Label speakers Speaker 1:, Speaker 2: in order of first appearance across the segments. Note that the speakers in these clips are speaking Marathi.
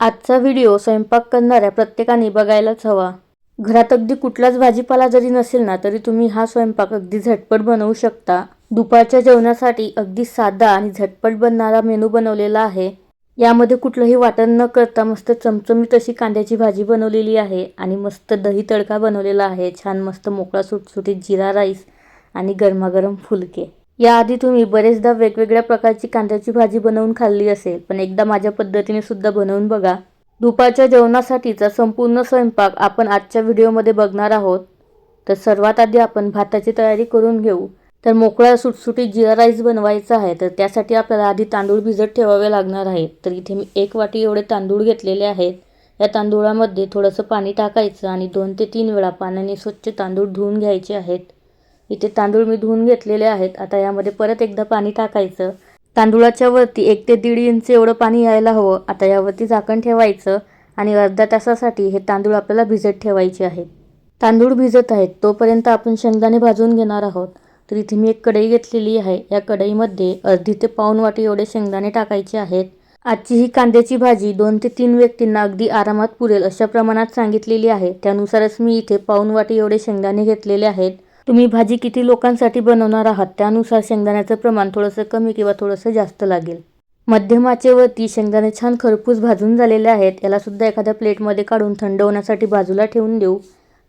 Speaker 1: आजचा व्हिडिओ स्वयंपाक करणाऱ्या प्रत्येकाने बघायलाच हवा. घरात अगदी कुठलाच भाजीपाला जरी नसेल ना तरी तुम्ही हा स्वयंपाक अगदी झटपट बनवू शकता. दुपारच्या जेवणासाठी अगदी साधा आणि झटपट बनणारा मेनू बनवलेला आहे. यामध्ये कुठलंही वाटण न करता मस्त चमचमीत अशी कांद्याची भाजी बनवलेली आहे आणि मस्त दही तडका बनवलेला आहे. छान मस्त मोकळा सुटसुटीत जिरा राईस आणि गरमागरम फुलके. याआधी तुम्ही बरेचदा वेगवेगळ्या प्रकारची कांद्याची भाजी बनवून खाल्ली असेल पण एकदा माझ्या पद्धतीने सुद्धा बनवून बघा. दुपारच्या जेवणासाठीचा संपूर्ण स्वयंपाक आपण आजच्या व्हिडिओमध्ये बघणार आहोत. तर सर्वात आधी आपण भाताची तयारी करून घेऊ. तर मोकळा सुटसुटीत जिरा राईस बनवायचा आहे तर त्यासाठी आपल्याला आधी तांदूळ भिजत ठेवावे लागणार आहेत तर इथे मी एक वाटी एवढे तांदूळ घेतलेले आहेत. या तांदूळामध्ये थोडंसं पाणी टाकायचं आणि दोन ते तीन वेळा पाण्याने स्वच्छ तांदूळ धुवून घ्यायचे आहेत. इथे तांदूळ मी धुवून घेतलेले आहेत. आता यामध्ये परत एकदा पाणी टाकायचं. तांदुळाच्या वरती एक ते दीड इंच एवढं पाणी यायला हवं. आता यावरती झाकण ठेवायचं आणि अर्धा तासासाठी हे तांदूळ आपल्याला भिजत ठेवायचे आहेत. तांदूळ भिजत आहेत तोपर्यंत आपण शेंगदाणे भाजून घेणार आहोत. तर इथे मी एक कढई घेतलेली आहे. या कढईमध्ये अर्धी ते पाऊन वाटी एवढे शेंगदाणे टाकायचे आहेत. आजची ही कांद्याची भाजी दोन ते तीन व्यक्तींना अगदी आरामात पुरेल अशा प्रमाणात सांगितलेली आहे. त्यानुसारच मी इथे पाऊन वाटी एवढे शेंगदाणे घेतलेले आहेत. तुम्ही भाजी किती लोकांसाठी बनवणार आहात? त्यानुसार शेंगदाण्याचं प्रमाण थोडंसं कमी किंवा थोडंसं जास्त लागेल. मध्यमाचे वरती शेंगदाणे छान खरपूस भाजून झालेले आहेत. यालासुद्धा एखाद्या प्लेटमध्ये काढून थंड होण्यासाठी बाजूला ठेवून देऊ.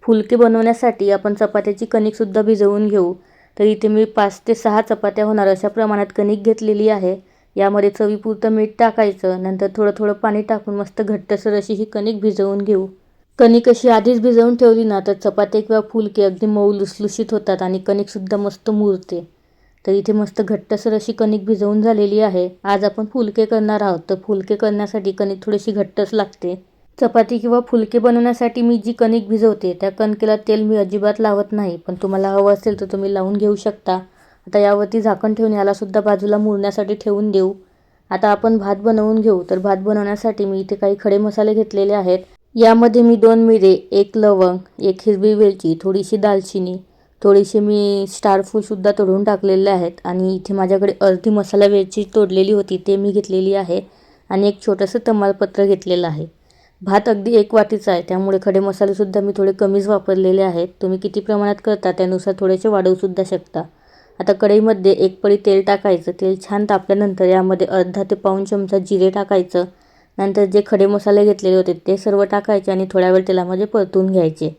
Speaker 1: फुलके बनवण्यासाठी आपण चपात्याची कणिकसुद्धा भिजवून घेऊ. तर इथे मी पाच ते सहा चपात्या होणार अशा प्रमाणात कणिक घेतलेली आहे. यामध्ये चवीपुरतं मीठ टाकायचं. नंतर थोडं थोडं पाणी टाकून मस्त घट्टसर अशी ही कणिक भिजवून घेऊ. कणिक अशी आधीच भिजवून ठेवली ना तर चपाती किंवा फुलके अगदी मऊ लुसलुशीत होतात आणि कणिकसुद्धा मस्त मुरते. तर इथे मस्त घट्टसर अशी कणिक भिजवून झालेली आहे. आज आपण फुलके करणार आहोत. तर फुलके करण्यासाठी कणिक थोडीशी घट्टच लागते. चपाती किंवा फुलके बनवण्यासाठी मी जी कणिक भिजवते त्या कणकेला तेल मी अजिबात लावत नाही. पण तुम्हाला हवं असेल तर तुम्ही लावून घेऊ शकता. आता यावरती झाकण ठेवून यालासुद्धा बाजूला मुरण्यासाठी ठेवून देऊ. आता आपण भात बनवून घेऊ. तर भात बनवण्यासाठी मी इथे काही खडे मसाले घेतलेले आहेत. यामध्ये मी दोन मिरे एक लवंग एक हिरवी वेलची थोडीशी दालचिनी थोडीशी मी स्टारफूलसुद्धा तोडून टाकलेले आहेत आणि इथे माझ्याकडे अर्धी मसाला वेलची तोडलेली होती ते मी घेतलेली आहे आणि एक छोटंसं तमालपत्र घेतलेलं आहे. भात अगदी एक वाटीचा आहे त्यामुळे खडे मसालेसुद्धा मी थोडे कमीच वापरलेले आहेत. तुम्ही किती प्रमाणात करता त्यानुसार थोडेसे वाढवूसुद्धा शकता. आता कढईमध्ये एक पळी तेल टाकायचं तेल छान तापल्यानंतर यामध्ये अर्धा ते पाऊण चमचा जिरे टाकायचं नंतर जे खडे मसाले घेतलेले होते ते सर्व टाकायचे आणि थोड्या वेळ तेलामध्ये परतून घ्यायचे.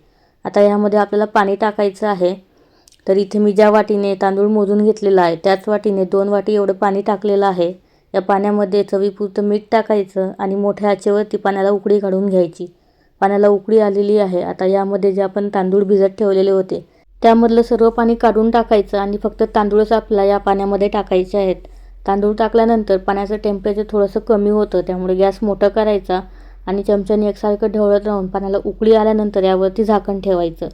Speaker 1: आता यामध्ये आपल्याला पाणी टाकायचं आहे. तर इथे मी ज्या वाटीने तांदूळ मोजून घेतलेला आहे त्याच वाटीने दोन वाटी एवढं पाणी टाकलेलं आहे. या पाण्यामध्ये चवीपुरतं मीठ टाकायचं आणि मोठ्या आचेवरती पाण्याला उकळी काढून घ्यायची. पाण्याला उकळी आलेली आहे. आता यामध्ये जे आपण तांदूळ भिजत ठेवलेले होते त्यामधलं सर्व पाणी काढून टाकायचं आणि फक्त तांदूळच आपल्याला या पाण्यामध्ये टाकायचे आहेत. तांदूळ टाकल्यानंतर पाण्याचं टेम्परेचर थोडंसं कमी होतं त्यामुळे गॅस मोठं करायचा आणि चमच्याने एकसारखं ढवळत राहून पाण्याला उकळी आल्यानंतर यावरती झाकण ठेवायचं.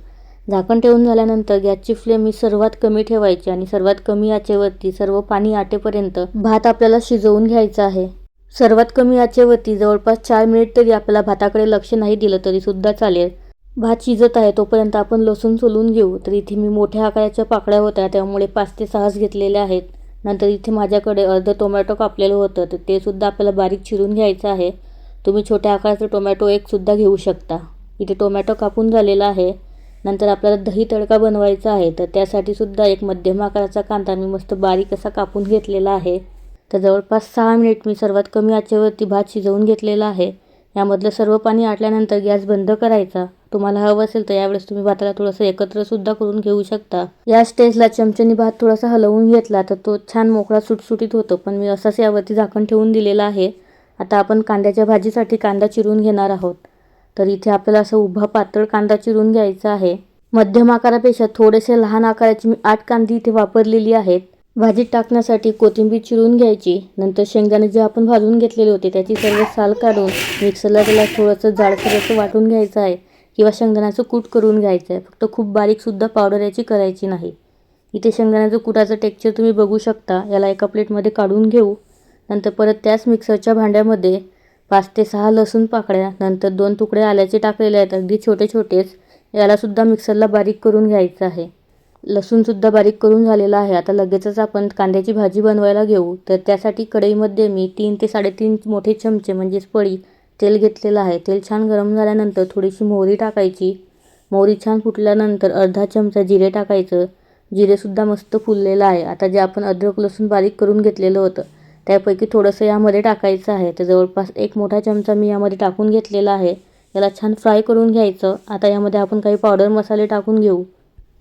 Speaker 1: झाकण ठेवून झाल्यानंतर गॅसची फ्लेम ही सर्वात कमी ठेवायची आणि सर्वात कमी आचेवरती सर्व पाणी आटेपर्यंत भात आपल्याला शिजवून घ्यायचा आहे. सर्वात कमी आचेवरती जवळपास चार मिनिट तरी आपल्याला भाताकडे लक्ष नाही दिलं तरी सुद्धा चालेल. भात शिजत आहे तोपर्यंत आपण लसूण सोलून घेऊ. तर इथे मी मोठ्या आकाराच्या पाकळ्या होत्या त्यामुळे पाच ते सहाच घेतलेल्या आहेत. नंतर इथे माझ्याकडे अर्धं टोमॅटो कापलेलं होतं तर ते सुद्धा आपल्याला बारीक चिरून घ्यायचं आहे. तुम्ही छोट्या आकाराचं टोमॅटो एकसुद्धा घेऊ शकता. इथे टोमॅटो कापून झालेला आहे. नंतर आपल्याला दही तडका बनवायचा आहे तर त्यासाठी सुद्धा एक मध्यम आकाराचा कांदा मी मस्त बारीक असा कापून घेतलेला आहे. तर जवळपास सहा मिनिट मी सर्वात कमी आचेवरती भात शिजवून घेतलेला आहे. यामधलं सर्व पाणी आटल्यानंतर गॅस बंद करायचा. तुम्हाला हवं असेल तर यावेळेस तुम्ही भाताला थोडंसं एकत्रसुद्धा करून घेऊ शकता. या स्टेजला चमच्याने भात थोडासा हलवून घेतला तर तो छान मोकळा सुटसुटीत होतो. पण मी असाच यावरती झाकण ठेवून दिलेला आहे. आता आपण कांद्याच्या भाजीसाठी कांदा चिरून घेणार आहोत. तर इथे आपल्याला असं उभा पातळ कांदा चिरून घ्यायचा आहे. मध्यम आकारापेक्षा थोडेसे लहान आकाराची मी आठ कांदी इथे वापरलेली आहेत. भाजीत टाकण्यासाठी कोथिंबीर चिरून घ्यायची. नंतर शेंगदाणे जे आपण भाजून घेतलेले होते त्याची सर्व साल काढून मिक्सरला त्याला थोडंसं जाडसर असं वाटून घ्यायचं आहे. किंवा शेंगदाण्याचं कूट करून घ्यायचं आहे फक्त खूप बारीकसुद्धा पावडर याची करायची नाही. इथे शेंगदाण्याचं कुटाचं टेक्स्चर तुम्ही बघू शकता. याला एका प्लेटमध्ये काढून घेऊ. नंतर परत त्याच मिक्सरच्या भांड्यामध्ये पाच ते सहा लसूण पाकळ्या नंतर दोन तुकडे आल्याचे टाकलेले आहेत अगदी छोटे छोटेच यालासुद्धा मिक्सरला बारीक करून घ्यायचं आहे. लसूणसुद्धा बारीक करून झालेला आहे. आता लगेचच आपण कांद्याची भाजी बनवायला घेऊ. तर त्यासाठी कढईमध्ये मी तीन ते साडेतीन मोठे चमचे म्हणजेच पळी तेल घेतलेलं आहे. तेल छान गरम झाल्यानंतर थोडीशी मोहरी टाकायची. मोहरी छान फुटल्यानंतर अर्धा चमचा जिरे टाकायचं. जिरेसुद्धा मस्त फुललेलं आहे. आता जे आपण अद्रक लसूण बारीक करून घेतलेलं होतं त्यापैकी थोडंसं यामध्ये टाकायचं आहे. तर जवळपास एक मोठा चमचा मी यामध्ये टाकून घेतलेला आहे. याला छान फ्राय करून घ्यायचं. आता यामध्ये आपण काही पावडर मसाले टाकून घेऊ.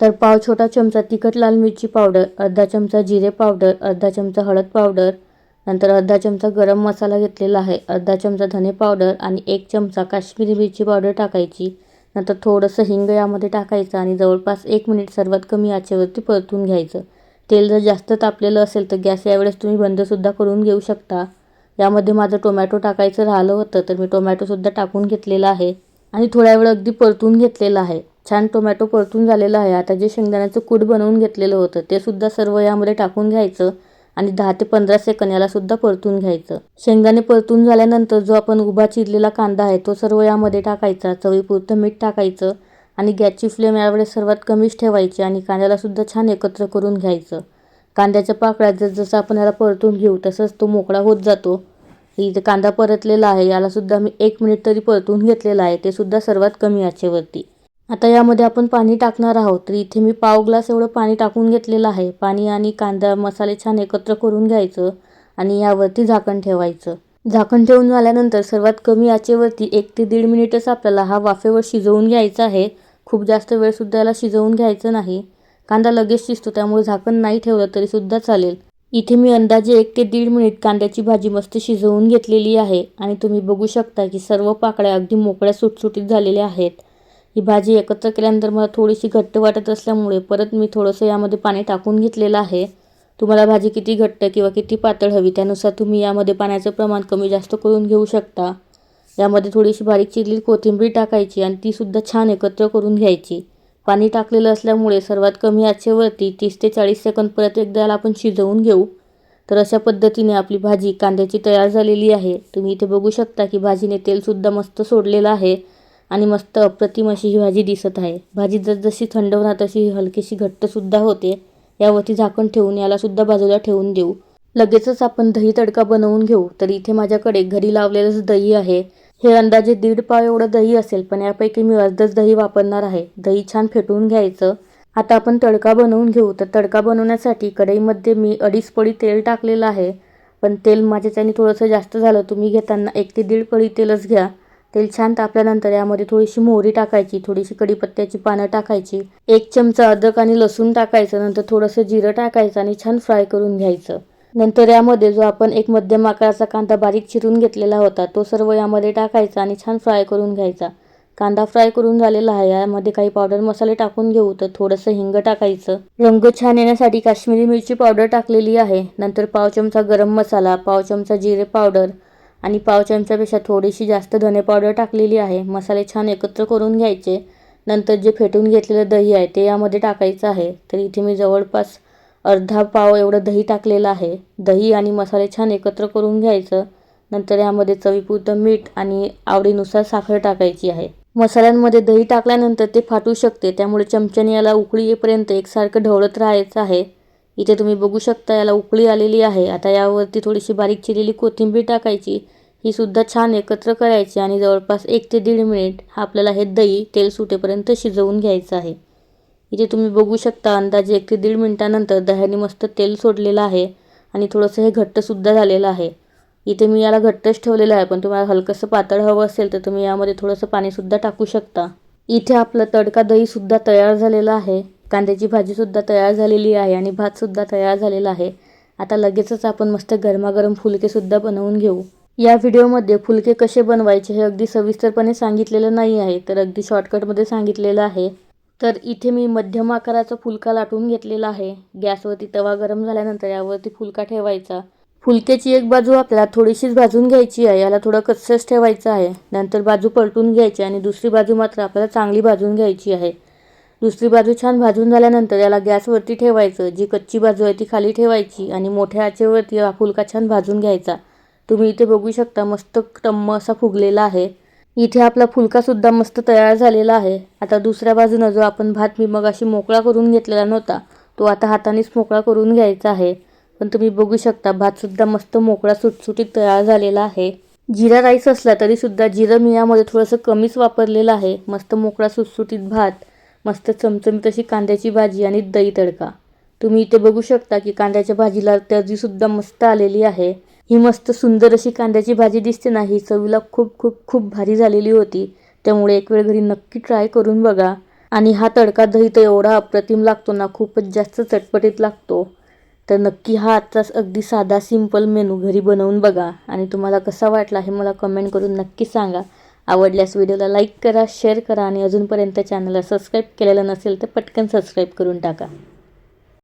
Speaker 1: तर पाव छोटा चमचा तिखट लाल मिरची पावडर अर्धा चमचा जिरे पावडर अर्धा चमचा हळद पावडर नंतर अर्धा चमचा गरम मसाला घेतलेला आहे. अर्धा चमचा धने पावडर आणि एक चमचा काश्मीरी मिरची पावडर टाकायची. नंतर थोडंसं हिंग यामध्ये टाकायचं आणि जवळपास एक मिनिट सर्वात कमी आचेवरती परतून घ्यायचं. तेल जर जास्त तापलेलं असेल तर गॅस यावेळेस तुम्ही बंदसुद्धा करून घेऊ शकता. यामध्ये माझं टोमॅटो टाकायचं राहिलं होतं तर मी टोमॅटोसुद्धा टाकून घेतलेला आहे आणि थोड्या वेळ अगदी परतून घेतलेला आहे. छान टोमॅटो परतून झालेला आहे. आता जे शेंगदाण्याचं कूट बनवून घेतलेलं होतं ते सुद्धा सर्व यामध्ये टाकून घ्यायचं. आणि दहा ते पंधरा सेकंद याला सुद्धा परतून घ्यायचं. शेंगदाणे परतून झाल्यानंतर जो आपण उभा चिरलेला कांदा आहे तो सर्व यामध्ये टाकायचा. चवीपुरतं मीठ टाकायचं आणि गॅसची फ्लेम यावेळेस सर्वात कमीच ठेवायची आणि कांद्यालासुद्धा छान एकत्र करून घ्यायचं. कांद्याच्या पाकळ्यात जर जसं आपण याला परतून घेऊ तसंच तो मोकळा होत जातो. इथे कांदा परतलेला आहे यालासुद्धा मी एक मिनिट तरी परतून घेतलेला आहे ते सुद्धा सर्वात कमी आचेवरती. आता यामध्ये आपण पाणी टाकणार आहोत. तर इथे मी पाव ग्लास एवढं पाणी टाकून घेतलेलं आहे. पाणी आणि कांदा मसाले छान एकत्र करून घ्यायचं आणि यावरती झाकण ठेवायचं. झाकण ठेवून झाल्यानंतर सर्वात कमी आचेवरती एक ते दीड मिनिटच आपल्याला हा वाफेवर शिजवून घ्यायचा आहे. खूप जास्त वेळसुद्धा याला शिजवून घ्यायचं नाही. कांदा लगेच शिजतो त्यामुळे झाकण नाही ठेवलं तरीसुद्धा चालेल. इथे मी अंदाजे एक ते दीड मिनिट कांद्याची भाजी मस्त शिजवून घेतलेली आहे आणि तुम्ही बघू शकता की सर्व पाकळ्या अगदी मोकळ्या सुटसुटीत झालेल्या आहेत. ही भाजी एकत्र केल्यानंतर मला थोडीशी घट्ट वाटत असल्यामुळे परत मी थोडंसं यामध्ये पाणी टाकून घेतलेलं आहे. तुम्हाला भाजी किती घट्ट किंवा किती पातळ हवी त्यानुसार तुम्ही यामध्ये पाण्याचं प्रमाण कमी जास्त करून घेऊ शकता. यामध्ये थोडीशी बारीक चिरली कोथिंबीर टाकायची आणि तीसुद्धा छान एकत्र करून घ्यायची. पाणी टाकलेलं असल्यामुळे सर्वात कमी आचेवरती तीस ते चाळीस सेकंद परत एकदा आपण शिजवून घेऊ. तर अशा पद्धतीने आपली भाजी कांद्याची तयार झालेली आहे. तुम्ही इथे बघू शकता की भाजीने तेलसुद्धा मस्त सोडलेलं आहे. आणि मस्त अप्रतिम अशी ही भाजी दिसत आहे. भाजी जसजशी थंड होणार तशी हलकीशी घट्टसुद्धा होते. यावरती झाकण ठेवून यालासुद्धा बाजूला ठेवून देऊ. लगेचच आपण दही तडका बनवून घेऊ. तर इथे माझ्याकडे घरी लावलेलंच दही आहे. हे अंदाजे दीड पाव एवढं दही असेल पण यापैकी मी अर्धच दही वापरणार आहे. दही छान फेटून घ्यायचं. आता आपण तडका बनवून घेऊ. तर तडका बनवण्यासाठी कढईमध्ये मी अडीच पळी तेल टाकलेलं आहे. पण तेल माझ्याच्याने थोडंसं जास्त झालं. तुम्ही घेताना एक ते दीड पडी तेलच घ्या. तेल छान तापल्यानंतर यामध्ये थोडीशी मोहरी टाकायची थोडीशी कढीपत्त्याची पानं टाकायची एक चमचा अद्रक आणि लसूण टाकायचं नंतर थोडंसं जिरं टाकायचं आणि छान फ्राय करून घ्यायचं. नंतर यामध्ये जो आपण एक मध्यम आकाराचा कांदा बारीक चिरून घेतलेला होता तो सर्व यामध्ये टाकायचा आणि छान फ्राय करून घ्यायचा. कांदा फ्राय करून झालेला आहे यामध्ये काही पावडर मसाले टाकून घेऊ तर थोडंसं हिंग टाकायचं. रंग छान येण्यासाठी काश्मीरी मिरची पावडर टाकलेली आहे नंतर पाव चमचा गरम मसाला पाव चमचा जिरे पावडर आणि पाव चमच्यापेक्षा थोडीशी जास्त धने पावडर टाकलेली आहे. मसाले छान एकत्र करून घ्यायचे. नंतर जे फेटून घेतलेलं दही आहे ते यामध्ये टाकायचं आहे. तर इथे मी जवळपास अर्धा पाव एवढं दही टाकलेलं आहे. दही आणि मसाले छान एकत्र करून घ्यायचं. नंतर यामध्ये चवीपुरतं मीठ आणि आवडीनुसार साखर टाकायची आहे. मसाल्यांमध्ये दही टाकल्यानंतर ते फाटू शकते. त्यामुळे चमच्याने याला उकळी येईपर्यंत एकसारखं ढवळत राहायचं आहे. इथे तुम्ही बघू शकता याला उकळी आलेली आहे. आता यावरती थोडीशी बारीक चिरलेली कोथिंबीर टाकायची. ही सुद्धा छान एकत्र करायची आणि जवळपास एक ते दीड मिनिट हा आपल्याला हे दही तेल सुटेपर्यंत शिजवून घ्यायचं आहे. इथे तुम्ही बघू शकता अंदाजे एक ते दीड मिनटानंतर दह्याने मस्त तेल सोडलेलं आहे आणि थोडंसं हे घट्टसुद्धा झालेलं आहे. इथे मी याला घट्टच ठेवलेलं आहे पण तुम्हाला हलकंसं पातळ हवं असेल तर तुम्ही यामध्ये थोडंसं पाणीसुद्धा टाकू शकता. इथे आपलं तडका दहीसुद्धा तयार झालेलं आहे. कांद्याची भाजीसुद्धा तयार झालेली आहे आणि भातसुद्धा तयार झालेला आहे. आता लगेचच आपण मस्त गरमागरम फुलकेसुद्धा बनवून घेऊ. या व्हिडिओमध्ये फुलके कसे बनवायचे हे अगदी सविस्तरपणे सांगितलेलं नाही आहे तर अगदी शॉर्टकटमध्ये सांगितलेलं आहे. तर इथे मी मध्यम आकाराचा फुलका लाटून घेतलेला आहे. गॅसवरती तवा गरम झाल्यानंतर यावरती फुलका ठेवायचा. फुलक्याची एक बाजू आपल्याला थोडीशीच भाजून घ्यायची आहे याला थोडं कच्चस ठेवायचं आहे. नंतर बाजू पलटून घ्यायची आणि दुसरी बाजू मात्र आपल्याला चांगली भाजून घ्यायची आहे. दुसरी बाजू छान भाजून झाल्यानंतर याला गॅसवरती ठेवायचं. जी कच्ची बाजू आहे ती खाली ठेवायची आणि मोठ्या आचेवरती हा फुलका छान भाजून घ्यायचा. तुम्ही इथे बघू शकता मस्त टम्म असा फुगलेला आहे. इथे आपला फुलकासुद्धा मस्त तयार झालेला आहे. आता दुसऱ्या बाजूनं जो आपण भात मी मग अशी मोकळा करून घेतलेला नव्हता तो आता हातानेच मोकळा करून घ्यायचा आहे. पण तुम्ही बघू शकता भातसुद्धा मस्त मोकळा सुटसुटीत तयार झालेला आहे. जिरा राईस असला तरीसुद्धा जिरं मी यामध्ये थोडंसं कमीच वापरलेलं आहे. मस्त मोकळा सुटसुटीत भात. मस्त चमचमीत अशी कांद्याची भाजी आणि दही तडका. तुम्ही इथे बघू शकता की कांद्याच्या भाजीला तर्रीसुद्धा मस्त आलेली आहे. ही मस्त सुंदर अशी कांद्याची भाजी दिसते ना ही चवीला खूप खूप खूप भारी झालेली होती. त्यामुळे एक वेळ घरी नक्की ट्राय करून बघा. आणि हा तडका दही तर एवढा अप्रतिम लागतो ना खूपच जास्त चटपटीत लागतो. तर नक्की हा आजचाच अगदी साधा सिंपल मेनू घरी बनवून बघा. आणि तुम्हाला कसा वाटला हे मला कमेंट करून नक्की सांगा. आवडल्यास व्हिडिओला लाईक करा शेअर करा आणि अजूनपर्यंत चॅनलला सबस्क्राईब केलेलं नसेल तर पटकन सबस्क्राईब करून टाका.